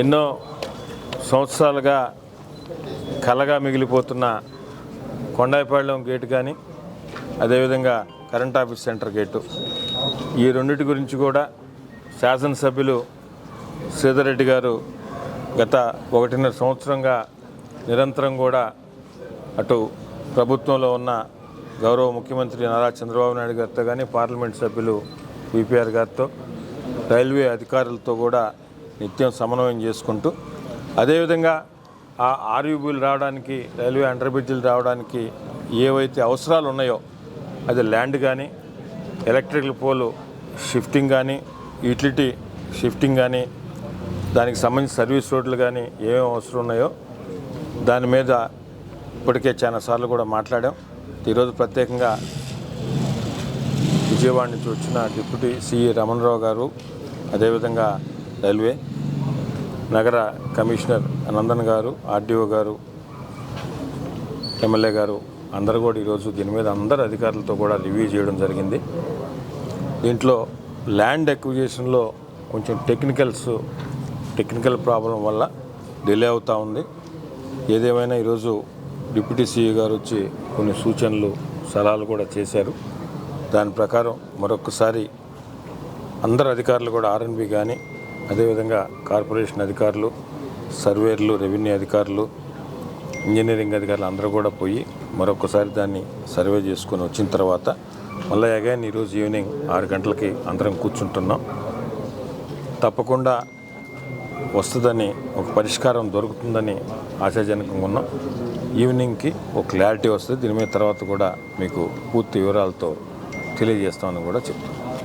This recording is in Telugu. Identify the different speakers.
Speaker 1: ఎన్నో సంవత్సరాలుగా కలగా మిగిలిపోతున్న కొండాయిపాళ్యం గేటు కానీ అదేవిధంగా కరెంట్ ఆఫీస్ సెంటర్ గేటు. ఈ రెండింటి గురించి కూడా శాసనసభ్యులు సీతారెడ్డి గారు గత ఒకటిన్నర సంవత్సరంగా నిరంతరం కూడా అటు ప్రభుత్వంలో ఉన్న గౌరవ ముఖ్యమంత్రి నారా చంద్రబాబు నాయుడు గారితో కానీ పార్లమెంట్ సభ్యులు విపిఆర్ గారితో రైల్వే అధికారులతో కూడా నిత్యం సమన్వయం చేసుకుంటూ అదేవిధంగా ఆ ఆర్యూబీలు రావడానికి రైల్వే అండర్ బ్రిడ్జిలు రావడానికి ఏవైతే అవసరాలు ఉన్నాయో అది ల్యాండ్ కానీ ఎలక్ట్రికల్ పోలు షిఫ్టింగ్ కానీ యూటిలిటీ షిఫ్టింగ్ కానీ దానికి సంబంధించిన సర్వీస్ రోడ్లు కానీ ఏమేమి అవసరం ఉన్నాయో దాని మీద ఇప్పటికే చాలా సార్లు కూడా మాట్లాడాం. ఈరోజు ప్రత్యేకంగా విజయవాడ నుంచి వచ్చిన డిప్యూటీ సిఈ రమణరావు గారు అదేవిధంగా రైల్వే నగర కమిషనర్ నందన్ గారు ఆర్డీఓ గారు ఎమ్మెల్యే గారు అందరు కూడా ఈరోజు దీని మీద అందరు అధికారులతో కూడా రివ్యూ చేయడం జరిగింది. దీంట్లో ల్యాండ్ ఎక్విజేషన్లో కొంచెం టెక్నికల్స్ టెక్నికల్ ప్రాబ్లం వల్ల డిలే అవుతూ ఉంది. ఏదేమైనా ఈరోజు డిప్యూటీ సీఈ గారు వచ్చి కొన్ని సూచనలు సలహాలు కూడా చేశారు. దాని ప్రకారం మరొకసారి అందరు అధికారులు కూడా ఆర్ఎన్బి కానీ అదేవిధంగా కార్పొరేషన్ అధికారులు సర్వేర్లు రెవెన్యూ అధికారులు ఇంజనీరింగ్ అధికారులు అందరూ కూడా పోయి మరొకసారి దాన్ని సర్వే చేసుకొని వచ్చిన తర్వాత మళ్ళీ అగైన్ ఈరోజు ఈవినింగ్ ఆరు గంటలకి అందరం కూర్చుంటున్నాం. తప్పకుండా వస్తుందని ఒక పరిష్కారం దొరుకుతుందని ఆశాజనకంగా ఉన్నాం. ఈవినింగ్కి ఒక క్లారిటీ వస్తుంది. దీని మీద తర్వాత కూడా మీకు పూర్తి వివరాలతో తెలియజేస్తామని కూడా చెప్తున్నాం.